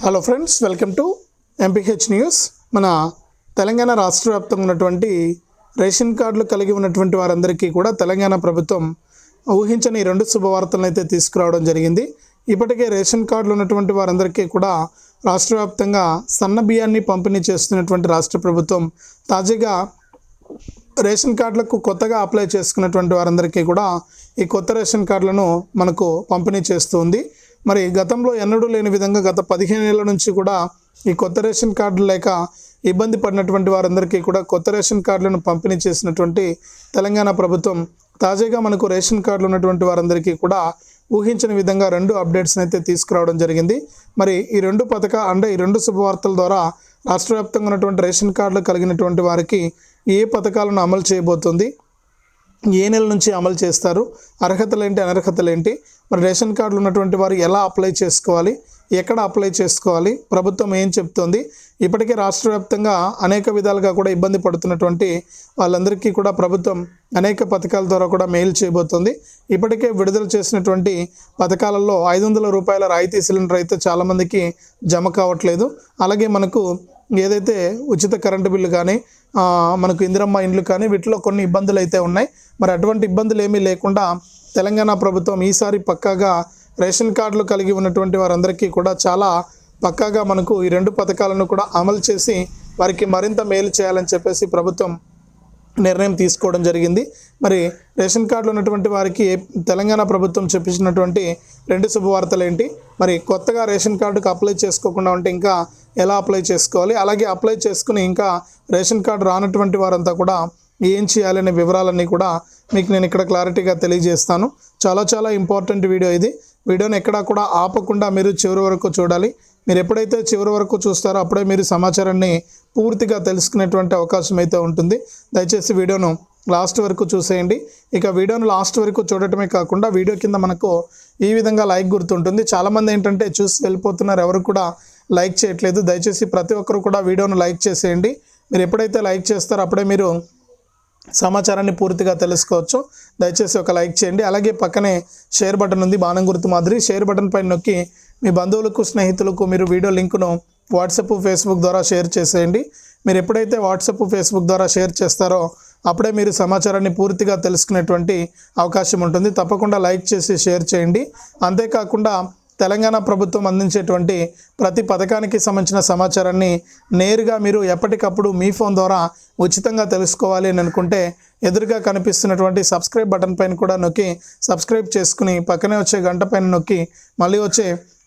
Hello friends welcome to MPH news మన తెలంగాణ రాష్ట్ర వ్యాప్తంగా ఉన్నటువంటి రేషన్ కార్డులు కలిగి ఉన్నటువంటి వారందరికీ కూడా తెలంగాణ ప్రభుత్వం ఊహించని రెండు శుభవార్తలను అయితే తీసుకురావడం జరిగింది. ఇప్పటికే రేషన్ కార్డులు ఉన్నటువంటి వారందరికీ కూడా రాష్ట్ర వ్యాప్తంగా సన్న బియ్యాన్ని పంపిణీ చేస్తున్నటువంటి రాష్ట్ర ప్రభుత్వం తాజాగా రేషన్ కార్డులకు కొత్తగా అప్లై చేసుకున్నటువంటి వారందరికీ కూడా ఈ కొత్త రేషన్ కార్డులను మనకు పంపిణీ చేస్తుంది మరి గతంలో ఎన్నడూ లేని విధంగా గత పదిహేను ఏళ్ళ నుంచి కూడా ఈ కొత్త రేషన్ కార్డులు లేక ఇబ్బంది పడినటువంటి వారందరికీ కూడా కొత్త రేషన్ కార్డులను పంపిణీ చేసినటువంటి తెలంగాణ ప్రభుత్వం తాజాగా మనకు రేషన్ కార్డులు ఉన్నటువంటి వారందరికీ కూడా ఊహించిన విధంగా రెండు అప్డేట్స్ని అయితే తీసుకురావడం జరిగింది. మరి ఈ రెండు పథక అంటే ఈ రెండు శుభవార్తల ద్వారా రాష్ట్ర వ్యాప్తంగా ఉన్నటువంటి రేషన్ కార్డులు కలిగినటువంటి వారికి ఏ పథకాలను అమలు చేయబోతుంది? ఏ నెల నుంచి అమలు చేస్తారు? అర్హతలు ఏంటి? అనర్హతలు ఏంటి? మరి రేషన్ కార్డులు ఉన్నటువంటి వారు ఎలా అప్లై చేసుకోవాలి? ఎక్కడ అప్లై చేసుకోవాలి? ప్రభుత్వం ఏం చెప్తుంది? ఇప్పటికే రాష్ట్ర వ్యాప్తంగా అనేక విధాలుగా కూడా ఇబ్బంది పడుతున్నటువంటి వాళ్ళందరికీ కూడా ప్రభుత్వం అనేక పథకాల ద్వారా కూడా మెయిల్ చేయబోతుంది. ఇప్పటికే విడుదల చేసినటువంటి పథకాలలో ఐదు వందల రూపాయల రాయితీ సిలిండర్ అయితే చాలామందికి జమ కావట్లేదు. అలాగే మనకు ఏదైతే ఉచిత కరెంటు బిల్లు కానీ మనకు ఇందిరమ్మ ఇండ్లు కానీ వీటిలో కొన్ని ఇబ్బందులు అయితే ఉన్నాయి. మరి అటువంటి ఇబ్బందులు ఏమీ లేకుండా తెలంగాణ ప్రభుత్వం ఈసారి పక్కాగా రేషన్ కార్డులు కలిగి ఉన్నటువంటి వారందరికీ కూడా చాలా పక్కాగా మనకు ఈ రెండు పథకాలను కూడా అమలు చేసి వారికి మరింత మేలు చేయాలని చెప్పేసి ప్రభుత్వం నిర్ణయం తీసుకోవడం జరిగింది. మరి రేషన్ కార్డులు ఉన్నటువంటి వారికి తెలంగాణ ప్రభుత్వం చెప్పించినటువంటి రెండు శుభవార్తలు ఏంటి? మరి కొత్తగా రేషన్ కార్డుకు అప్లై చేసుకోకుండా ఉంటే ఇంకా ఎలా అప్లై చేసుకోవాలి? అలాగే అప్లై చేసుకుని ఇంకా రేషన్ కార్డు రానటువంటి వారంతా కూడా ఏం చేయాలనే వివరాలన్నీ కూడా మీకు నేను ఇక్కడ క్లారిటీగా తెలియజేస్తాను. చాలా చాలా ఇంపార్టెంట్ వీడియో ఇది. వీడియోని ఎక్కడా కూడా ఆపకుండా మీరు చివరి వరకు చూడాలి. మీరు ఎప్పుడైతే చివరి వరకు చూస్తారో అప్పుడే మీరు సమాచారాన్ని పూర్తిగా తెలుసుకునేటువంటి అవకాశం అయితే ఉంటుంది. దయచేసి వీడియోను లాస్ట్ వరకు చూసేయండి. ఇక వీడియోను లాస్ట్ వరకు చూడటమే కాకుండా వీడియో కింద మనకు ఈ విధంగా లైక్ గుర్తుంటుంది. చాలామంది ఏంటంటే చూసి వెళ్ళిపోతున్నారు. ఎవరు కూడా లైక్ చేయట్లేదు. దయచేసి ప్రతి ఒక్కరు కూడా వీడియోను లైక్ చేసేయండి. మీరు ఎప్పుడైతే లైక్ చేస్తారో అప్పుడే మీరు సమాచారాన్ని పూర్తిగా తెలుసుకోవచ్చు. దయచేసి ఒక లైక్ చేయండి. అలాగే పక్కనే షేర్ బటన్ ఉంది బాణం గుర్తు మాదిరి. షేర్ బటన్ పైన నొక్కి మీ బంధువులకు స్నేహితులకు మీరు వీడియో లింకును వాట్సాప్ ఫేస్బుక్ ద్వారా షేర్ చేసేయండి. మీరు ఎప్పుడైతే వాట్సాప్ ఫేస్బుక్ ద్వారా షేర్ చేస్తారో అప్పుడే మీరు సమాచారాన్ని పూర్తిగా తెలుసుకునేటువంటి అవకాశం ఉంటుంది. తప్పకుండా లైక్ చేసి షేర్ చేయండి. అంతేకాకుండా తెలంగాణ ప్రభుత్వం అందించేటువంటి ప్రతి పథకానికి సంబంధించిన సమాచారాన్ని నేరుగా మీరు ఎప్పటికప్పుడు మీ ఫోన్ ద్వారా ఉచితంగా తెలుసుకోవాలి అని అనుకుంటే ఎదురుగా కనిపిస్తున్నటువంటి సబ్స్క్రైబ్ బటన్ పైన కూడా నొక్కి సబ్స్క్రైబ్ చేసుకుని పక్కనే వచ్చే గంట పైన నొక్కి మళ్ళీ వచ్చే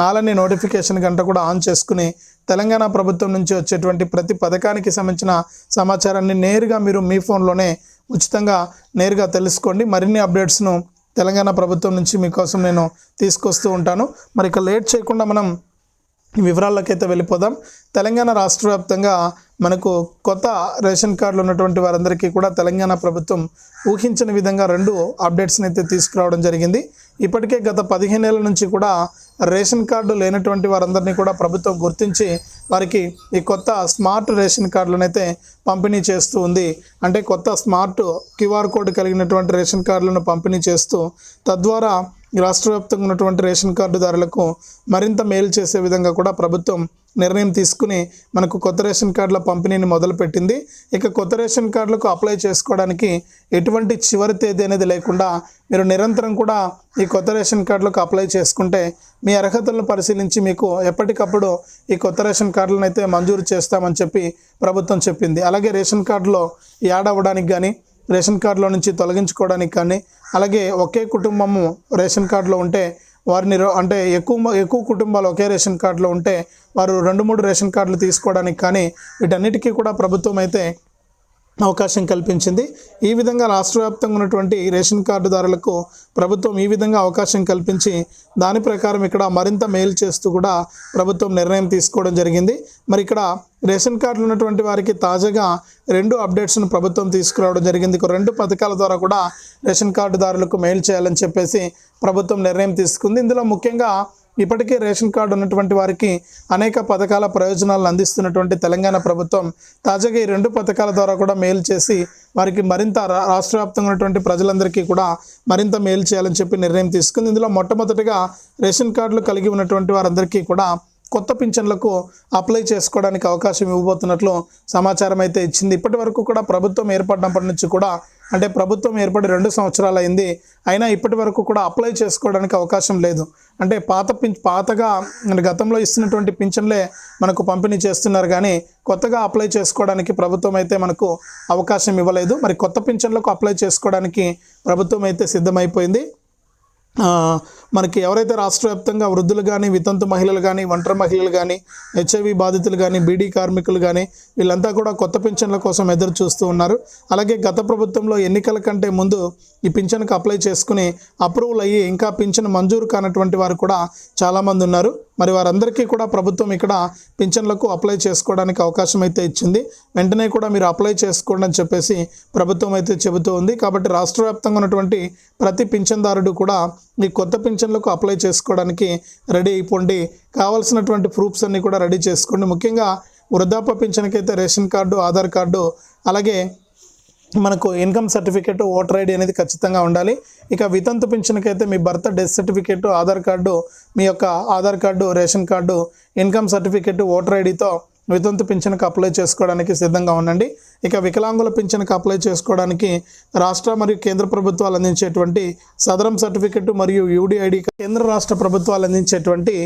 ఆలని నోటిఫికేషన్ గంట కూడా ఆన్ చేసుకుని తెలంగాణ ప్రభుత్వం నుంచి వచ్చేటువంటి ప్రతి పథకానికి సంబంధించిన సమాచారాన్ని నేరుగా మీరు మీ ఫోన్లోనే ఉచితంగా నేరుగా తెలుసుకోండి. మరిన్ని అప్డేట్స్ను తెలంగాణ ప్రభుత్వం నుంచి మీకోసం నేను తీసుకొస్తూ ఉంటాను. మరి ఇక లేట్ చేయకుండా మనం వివరాల్లోకైతే వెళ్ళిపోదాం. తెలంగాణ రాష్ట్ర వ్యాప్తంగా మనకు కొత్త రేషన్ కార్డులు ఉన్నటువంటి వారందరికీ కూడా తెలంగాణ ప్రభుత్వం ఊహించిన విధంగా రెండు అప్డేట్స్ని అయితే తీసుకురావడం జరిగింది. ఇప్పటికే గత పదిహేను ఏళ్ళ నుంచి కూడా రేషన్ కార్డు లేనటువంటి వారందరినీ కూడా ప్రభుత్వం గుర్తించి వారికి ఈ కొత్త స్మార్ట్ రేషన్ కార్డులను అయితే పంపిణీ చేస్తూ ఉంది. అంటే కొత్త స్మార్ట్ క్యూఆర్ కోడ్ కలిగినటువంటి రేషన్ కార్డులను పంపిణీ చేస్తూ తద్వారా రాష్ట్ర వ్యాప్తంగా ఉన్నటువంటి రేషన్ కార్డుదారులకు మరింత మేలు చేసే విధంగా కూడా ప్రభుత్వం నిర్ణయం తీసుకుని మనకు కొత్త రేషన్ కార్డుల పంపిణీని మొదలుపెట్టింది. ఇక కొత్త రేషన్ కార్డులకు అప్లై చేసుకోవడానికి ఎటువంటి చివరి తేదీ అనేది లేకుండా మీరు నిరంతరం కూడా ఈ కొత్త రేషన్ కార్డులకు అప్లై చేసుకుంటే మీ అర్హతలను పరిశీలించి మీకు ఎప్పటికప్పుడు ఈ కొత్త రేషన్ కార్డులను అయితే మంజూరు చేస్తామని చెప్పి ప్రభుత్వం చెప్పింది. అలాగే రేషన్ కార్డులో యాడ్ అవ్వడానికి కానీ రేషన్ కార్డులో నుంచి తొలగించుకోవడానికి కానీ అలాగే ఒకే కుటుంబము రేషన్ కార్డులో ఉంటే వారిని రో- అంటే ఎక్కువ మ- ఎక్కువ కుటుంబాలు ఒకే రేషన్ కార్డులో ఉంటే వారు రెండు మూడు రేషన్ కార్డులు తీసుకోవడానికి కానీ వీటన్నిటికీ కూడా ప్రభుత్వం అయితే అవకాశం కల్పించింది. ఈ విధంగా రాష్ట్ర వ్యాప్తంగా ఉన్నటువంటి రేషన్ కార్డుదారులకు ప్రభుత్వం ఈ విధంగా అవకాశం కల్పించి దాని ప్రకారం ఇక్కడ మరింత మేలు చేస్తూ కూడా ప్రభుత్వం నిర్ణయం తీసుకోవడం జరిగింది. మరి ఇక్కడ రేషన్ కార్డులు ఉన్నటువంటి వారికి తాజాగా రెండు అప్డేట్స్ను ప్రభుత్వం తీసుకురావడం జరిగింది. రెండు పథకాల ద్వారా కూడా రేషన్ కార్డుదారులకు మెయిల్ చేయాలని చెప్పేసి ప్రభుత్వం నిర్ణయం తీసుకుంది. ఇందులో ముఖ్యంగా ఇప్పటికే రేషన్ కార్డు ఉన్నటువంటి వారికి అనేక పథకాల ప్రయోజనాలను అందిస్తున్నటువంటి తెలంగాణ ప్రభుత్వం తాజాగా ఈ రెండు పథకాల ద్వారా కూడా మేలు చేసి వారికి మరింత రా- రాష్ట్ర వ్యాప్తంగా ఉన్నటువంటి ప్రజలందరికీ కూడా మరింత మేలు చేయాలని చెప్పి నిర్ణయం తీసుకుంది. ఇందులో మొట్టమొదటిగా రేషన్ కార్డులు కలిగి ఉన్నటువంటి వారందరికీ కూడా కొత్త పింఛన్లకు అప్లై చేసుకోవడానికి అవకాశం ఇవ్వబోతున్నట్లు సమాచారం అయితే ఇచ్చింది. ఇప్పటి వరకు కూడా ప్రభుత్వం ఏర్పడినప్పటి నుంచి కూడా అంటే ప్రభుత్వం ఏర్పడి రెండు సంవత్సరాలు అయింది అయినా ఇప్పటి వరకు కూడా అప్లై చేసుకోవడానికి అవకాశం లేదు. అంటే పాత పింఛ పాతగా గతంలో ఇస్తున్నటువంటి పింఛన్లే మనకు పంపిణీ చేస్తున్నారు కానీ కొత్తగా అప్లై చేసుకోవడానికి ప్రభుత్వం అయితే మనకు అవకాశం ఇవ్వలేదు. మరి కొత్త పింఛన్లకు అప్లై చేసుకోవడానికి ప్రభుత్వం అయితే సిద్ధమైపోయింది. మనకి ఎవరైతే రాష్ట్ర వ్యాప్తంగా వృద్ధులు కానీ వితంతు మహిళలు కానీ ఒంటరి మహిళలు కానీ హెచ్ఐవి బాధితులు కానీ బీడీ కార్మికులు కానీ వీళ్ళంతా కూడా కొత్త పింఛన్ల కోసం ఎదురు చూస్తూ ఉన్నారు. అలాగే గత ప్రభుత్వంలో ఎన్నికల కంటే ముందు ఈ పింఛన్కి అప్లై చేసుకుని అప్రూవల్ అయ్యి ఇంకా పింఛన్ మంజూరు కానటువంటి వారు కూడా చాలామంది ఉన్నారు. మరి వారందరికీ కూడా ప్రభుత్వం ఇక్కడ పింఛన్లకు అప్లై చేసుకోవడానికి అవకాశం అయితే ఇచ్చింది. వెంటనే కూడా మీరు అప్లై చేసుకోండి అని చెప్పేసి ప్రభుత్వం అయితే చెబుతూ ఉంది. కాబట్టి రాష్ట్ర వ్యాప్తంగా ఉన్నటువంటి ప్రతి పింఛన్దారుడు కూడా మీ కొత్త పింఛన్లకు అప్లై చేసుకోవడానికి రెడీ అయిపోండి. కావాల్సినటువంటి ప్రూఫ్స్ అన్నీ కూడా రెడీ చేసుకోండి. ముఖ్యంగా వృద్ధాప్య పింఛన్కి అయితే రేషన్ కార్డు ఆధార్ కార్డు అలాగే మనకు ఇన్కమ్ సర్టిఫికేట్ ఓటర్ ఐడి అనేది ఖచ్చితంగా ఉండాలి. ఇక వితంతు పింఛన్కి అయితే మీ భర్త డెత్ సర్టిఫికేట్ ఆధార్ కార్డు మీ యొక్క Aadhaar card ration card income certificate voter ఐడితో వితంతు పింఛన్కి అప్లై చేసుకోవడానికి సిద్ధంగా ఉండండి. ఇక వికలాంగుల పింఛన్కి అప్లై చేసుకోవడానికి రాష్ట్ర మరియు కేంద్ర ప్రభుత్వాలు అందించేటువంటి సదరం సర్టిఫికెట్ మరియు యూడిఐడి కేంద్ర రాష్ట్ర ప్రభుత్వాలు అందించేటువంటి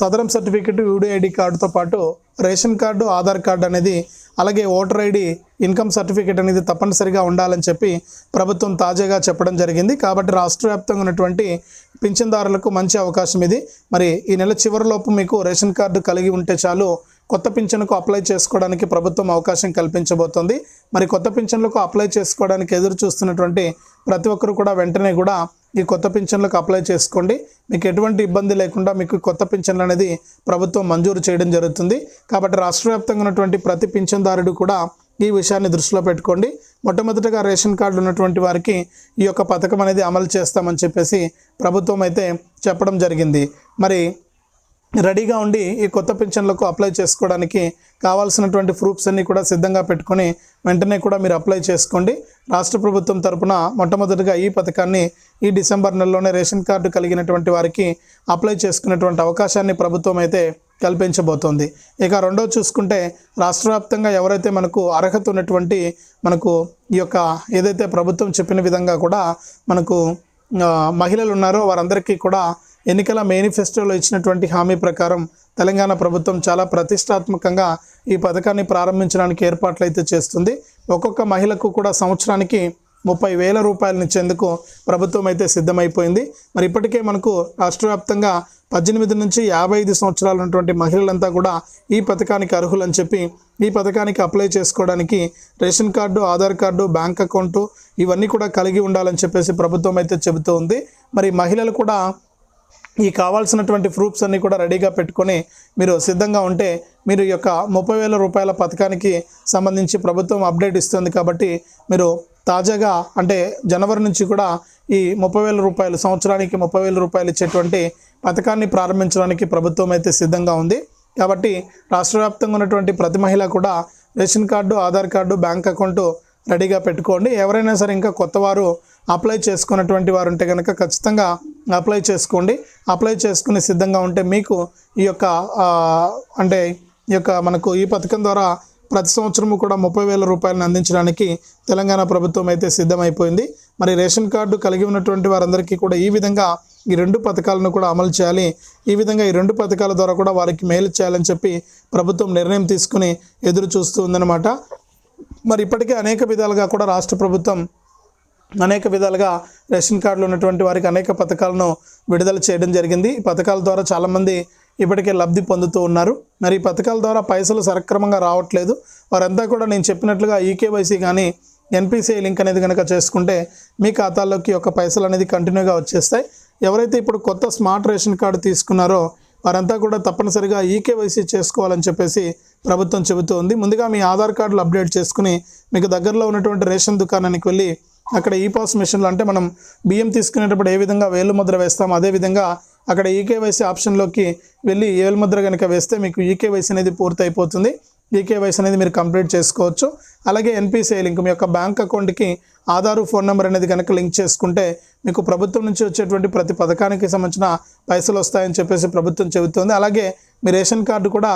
సదరం సర్టిఫికెట్ యూడిఐడి కార్డుతో పాటు రేషన్ కార్డు ఆధార్ కార్డు అనేది అలాగే ఓటర్ ఐడి ఇన్కమ్ సర్టిఫికేట్ అనేది తప్పనిసరిగా ఉండాలని చెప్పి ప్రభుత్వం తాజాగా చెప్పడం జరిగింది. కాబట్టి రాష్ట్ర వ్యాప్తంగా ఉన్నటువంటి పింఛన్దారులకు మంచి అవకాశం ఇది. మరి ఈ నెల చివరిలోపు మీకు రేషన్ కార్డు కలిగి ఉంటే చాలు కొత్త పింఛన్కు అప్లై చేసుకోవడానికి ప్రభుత్వం అవకాశం కల్పించబోతోంది. మరి కొత్త పింఛన్లకు అప్లై చేసుకోవడానికి ఎదురు చూస్తున్నటువంటి ప్రతి ఒక్కరు కూడా వెంటనే కూడా ఈ కొత్త పింఛన్లకు అప్లై చేసుకోండి. మీకు ఎటువంటి ఇబ్బంది లేకుండా మీకు కొత్త పింఛన్లు అనేది ప్రభుత్వం మంజూరు చేయడం జరుగుతుంది. కాబట్టి రాష్ట్ర వ్యాప్తంగా ఉన్నటువంటి ప్రతి పింఛన్దారుడు కూడా ఈ విషయాన్ని దృష్టిలో పెట్టుకోండి. మొట్టమొదటిగా రేషన్ కార్డు ఉన్నటువంటి వారికి ఈ యొక్క పథకం అనేది అమలు చేస్తామని చెప్పేసి ప్రభుత్వం అయితే చెప్పడం జరిగింది. మరి రెడీగా ఉండి ఈ కొత్త పెన్షన్లకు అప్లై చేసుకోవడానికి కావాల్సినటువంటి ప్రూఫ్స్ అన్నీ కూడా సిద్ధంగా పెట్టుకొని వెంటనే కూడా మీరు అప్లై చేసుకోండి. రాష్ట్ర ప్రభుత్వం తరపున మొట్టమొదటిగా ఈ పథకాన్ని ఈ డిసెంబర్ నెలలోనే రేషన్ కార్డు కలిగినటువంటి వారికి అప్లై చేసుకునేటువంటి అవకాశాన్ని ప్రభుత్వం అయితే కల్పించబోతోంది. ఇక రెండో చూసుకుంటే రాష్ట్ర వ్యాప్తంగా ఎవరైతే మనకు అర్హత ఉన్నటువంటి మనకు ఈ యొక్క ఏదైతే ప్రభుత్వం చెప్పిన విధంగా కూడా మనకు మహిళలు ఉన్నారో వారందరికీ కూడా ఎన్నికల మేనిఫెస్టోలో ఇచ్చినటువంటి హామీ ప్రకారం తెలంగాణ ప్రభుత్వం చాలా ప్రతిష్టాత్మకంగా ఈ పథకాన్ని ప్రారంభించడానికి ఏర్పాట్లు అయితే చేస్తుంది. ఒక్కొక్క మహిళకు కూడా సంవత్సరానికి ముప్పై వేల రూపాయలు ఇచ్చేందుకు ప్రభుత్వం అయితే సిద్ధమైపోయింది. మరి ఇప్పటికే మనకు రాష్ట్ర వ్యాప్తంగా పద్దెనిమిది నుంచి యాభై ఐదు సంవత్సరాలు ఉన్నటువంటి మహిళలంతా కూడా ఈ పథకానికి అర్హులని చెప్పి ఈ పథకానికి అప్లై చేసుకోవడానికి ration card Aadhaar card bank account ఇవన్నీ కూడా కలిగి ఉండాలని చెప్పేసి ప్రభుత్వం అయితే చెబుతూ ఉంది. మరి మహిళలు కూడా ఈ కావాల్సినటువంటి ప్రూఫ్స్ అన్నీ కూడా రెడీగా పెట్టుకొని మీరు సిద్ధంగా ఉంటే మీరు ఈ యొక్క ముప్పై వేల రూపాయల పథకానికి సంబంధించి ప్రభుత్వం అప్డేట్ ఇస్తుంది కాబట్టి మీరు తాజాగా అంటే జనవరి నుంచి కూడా ఈ ముప్పై వేల రూపాయలు సంవత్సరానికి ముప్పై వేల రూపాయలు ఇచ్చేటువంటి పథకాన్ని ప్రారంభించడానికి ప్రభుత్వం అయితే సిద్ధంగా ఉంది. కాబట్టి రాష్ట్ర వ్యాప్తంగా ఉన్నటువంటి ప్రతి మహిళ కూడా ration card Aadhaar card bank account రెడీగా పెట్టుకోండి. ఎవరైనా సరే ఇంకా కొత్త వారు అప్లై చేసుకున్నటువంటి వారు ఉంటే కనుక ఖచ్చితంగా అప్లై చేసుకోండి. అప్లై చేసుకుని సిద్ధంగా ఉంటే మీకు ఈ యొక్క అంటే ఈ యొక్క మనకు ఈ పథకం ద్వారా ప్రతి సంవత్సరము కూడా ముప్పై వేల రూపాయలను అందించడానికి తెలంగాణ ప్రభుత్వం అయితే సిద్ధమైపోయింది. మరి రేషన్ కార్డు కలిగి ఉన్నటువంటి వారందరికీ కూడా ఈ విధంగా ఈ రెండు పథకాలను కూడా అమలు చేయాలి. ఈ విధంగా ఈ రెండు పథకాల ద్వారా కూడా వారికి మేలు చేయాలని చెప్పి ప్రభుత్వం నిర్ణయం తీసుకుని ఎదురు చూస్తూ ఉందన్నమాట. మరి ఇప్పటికే అనేక విధాలుగా కూడా రాష్ట్ర ప్రభుత్వం అనేక విధాలుగా రేషన్ కార్డులు ఉన్నటువంటి వారికి అనేక పథకాలను విడుదల చేయడం జరిగింది. ఈ పథకాల ద్వారా చాలామంది ఇప్పటికే లబ్ధి పొందుతూ ఉన్నారు. మరి ఈ పథకాల ద్వారా పైసలు సక్రమంగా రావట్లేదు. వారంతా కూడా నేను చెప్పినట్లుగా ఈకేవైసీ కానీ ఎన్పిసిఐ లింక్ అనేది కనుక చేసుకుంటే మీ ఖాతాల్లోకి ఒక పైసలు అనేది కంటిన్యూగా వచ్చేస్తాయి. ఎవరైతే ఇప్పుడు కొత్త స్మార్ట్ రేషన్ కార్డు తీసుకున్నారో వారంతా కూడా తప్పనిసరిగా ఈకేవైసీ చేసుకోవాలని చెప్పేసి ప్రభుత్వం చెబుతూ ఉంది. ముందుగా మీ ఆధార్ కార్డులు అప్డేట్ చేసుకుని మీకు దగ్గరలో ఉన్నటువంటి రేషన్ దుకాణానికి వెళ్ళి అక్కడ ఈ పాస్ మిషన్లు అంటే మనం బియ్యం తీసుకునేటప్పుడు ఏ విధంగా వేలు ముద్ర వేస్తాం అదే విధంగా అక్కడ ఈకేవైసీ ఆప్షన్లోకి వెళ్ళి వేలు ముద్ర కనుక వేస్తే మీకు ఈకేవైసీ అనేది పూర్తి అయిపోతుంది ఈకేవైసీ అనేది మీరు కంప్లీట్ చేసుకోవచ్చు. అలాగే ఎన్పిసిఐ లింక్ మీ యొక్క బ్యాంక్ అకౌంట్కి ఆధారు ఫోన్ నెంబర్ అనేది కనుక లింక్ చేసుకుంటే మీకు ప్రభుత్వం నుంచి వచ్చేటువంటి ప్రతి పథకానికి సంబంధించిన పైసలు వస్తాయని చెప్పేసి ప్రభుత్వం చెబుతోంది. అలాగే మీ రేషన్ కార్డు కూడా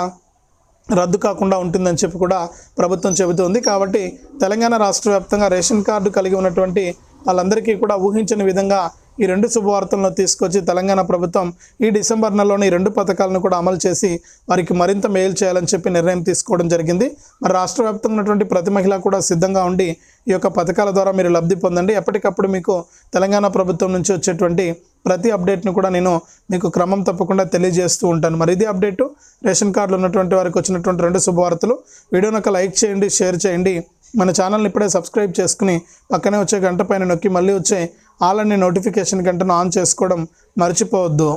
రద్దు కాకుండా ఉంటుందని చెప్పి కూడా ప్రభుత్వం చెబుతోంది. కాబట్టి తెలంగాణ రాష్ట్ర వ్యాప్తంగా రేషన్ కార్డు కలిగి ఉన్నటువంటి వాళ్ళందరికీ కూడా ఊహించని విధంగా ఈ రెండు శుభవార్తలను తీసుకొచ్చి తెలంగాణ ప్రభుత్వం ఈ డిసెంబర్ నెలలోని ఈ రెండు పథకాలను కూడా అమలు చేసి వారికి మరింత మేలు చేయాలని చెప్పి నిర్ణయం తీసుకోవడం జరిగింది. మరి రాష్ట్ర వ్యాప్తంగా ఉన్నటువంటి ప్రతి మహిళ కూడా సిద్ధంగా ఉండి ఈ యొక్క పథకాల ద్వారా మీరు లబ్ధి పొందండి. ఎప్పటికప్పుడు మీకు తెలంగాణ ప్రభుత్వం నుంచి వచ్చేటువంటి ప్రతి అప్డేట్ను కూడా నేను మీకు క్రమం తప్పకుండా తెలియజేస్తూ ఉంటాను. మరి ఇది అప్డేటు రేషన్ కార్డులు ఉన్నటువంటి వారికి వచ్చినటువంటి రెండు శుభవార్తలు. వీడియోను ఒక లైక్ చేయండి షేర్ చేయండి. మన ఛానల్ని ఇప్పుడే సబ్స్క్రైబ్ చేసుకుని పక్కనే వచ్చే గంట పైన నొక్కి మళ్ళీ వచ్చే ఆల్ నోటిఫికేషన్ గంటను ఆన్ చేసుకోవడం మర్చిపోవద్దు.